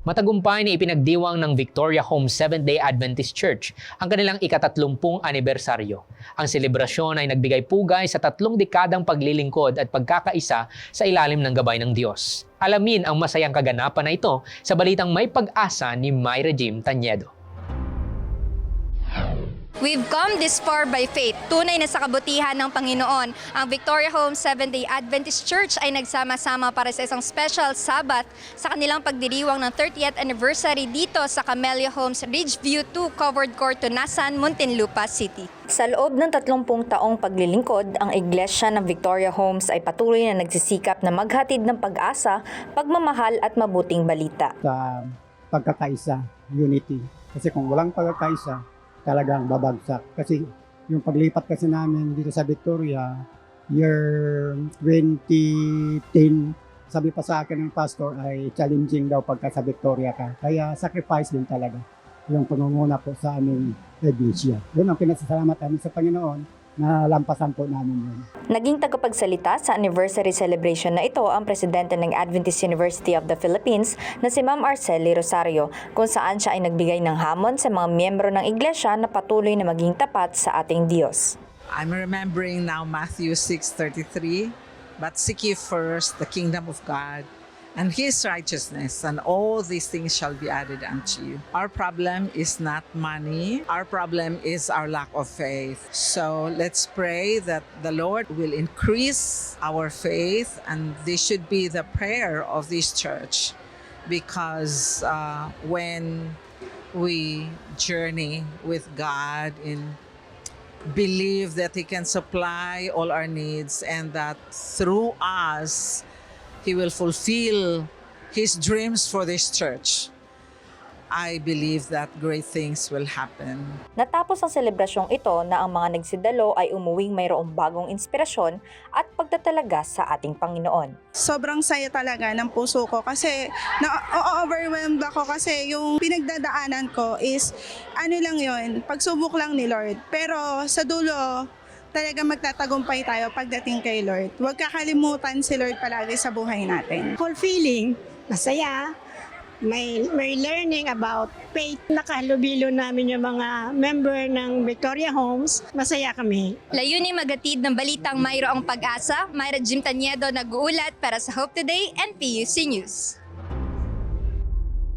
Matagumpay na ipinagdiwang ng Victoria Home Seventh-day Adventist Church ang kanilang ikatatlumpung anibersaryo. Ang selebrasyon ay nagbigay pugay sa tatlong dekadang paglilingkod at pagkakaisa sa ilalim ng gabay ng Diyos. Alamin ang masayang kaganapan na ito sa balitang may pag-asa ni Myra Jim Tanyedo. We've come this far by faith. Tunay na sa kabutihan ng Panginoon. Ang Victoria Home Seventh-day Adventist Church ay nagsama-sama para sa isang special Sabbath sa kanilang pagdiriwang ng 30th anniversary dito sa Camellia Homes Ridgeview 2 Covered Court, Tunasan, Muntinlupa City. Sa loob ng 30 taong paglilingkod, ang iglesia ng Victoria Homes ay patuloy na nagsisikap na maghatid ng pag-asa, pagmamahal at mabuting balita. sa pagkakaisa, unity. Kasi kung walang pagkakaisa, talagang babagsak. Kasi yung paglipat kasi namin dito sa Victoria, year 2010, sabi pa sa akin ng pastor ay challenging daw pagka sa Victoria ka. Kaya sacrifice din talaga yung pangunguna po sa aming iglesia. Yun ang pinasasalamat namin sa Panginoon na lampasan po namin yun. Naging tagapagsalita sa anniversary celebration na ito ang presidente ng Adventist University of the Philippines na si Ma'am Arceli Rosario kung saan siya ay nagbigay ng hamon sa mga miyembro ng iglesia na patuloy na maging tapat sa ating Diyos. I'm remembering now Matthew 6:33, but seek ye first the kingdom of God and his righteousness and all these things shall be added unto you. Our problem is not money. Our problem is our lack of faith. So let's pray that the Lord will increase our faith and this should be the prayer of this church because uh, when we journey with God in believe that He can supply all our needs and that through us, He will fulfill His dreams for this church. I believe that great things will happen. Natapos ang selebrasyong ito na ang mga nagsidalo ay umuwing mayroong bagong inspirasyon at pagtatalaga sa ating Panginoon. sobrang saya talaga ng puso ko kasi na-overwhelmed ako kasi yung pinagdadaanan ko is ano lang yon pagsubok lang ni Lord. Pero sa dulo, talaga magtatagumpay tayo pagdating kay Lord. Huwag kakalimutan si Lord palagi sa buhay natin. fulfilling, masaya. May, may learning about faith. Nakahalubilo namin yung mga member ng Victoria Homes. Masaya kami. Layunin magatid ng balitang mayroong pag-asa, Myra Jim Tanyedo nag-uulat para sa Hope Today and PUC News.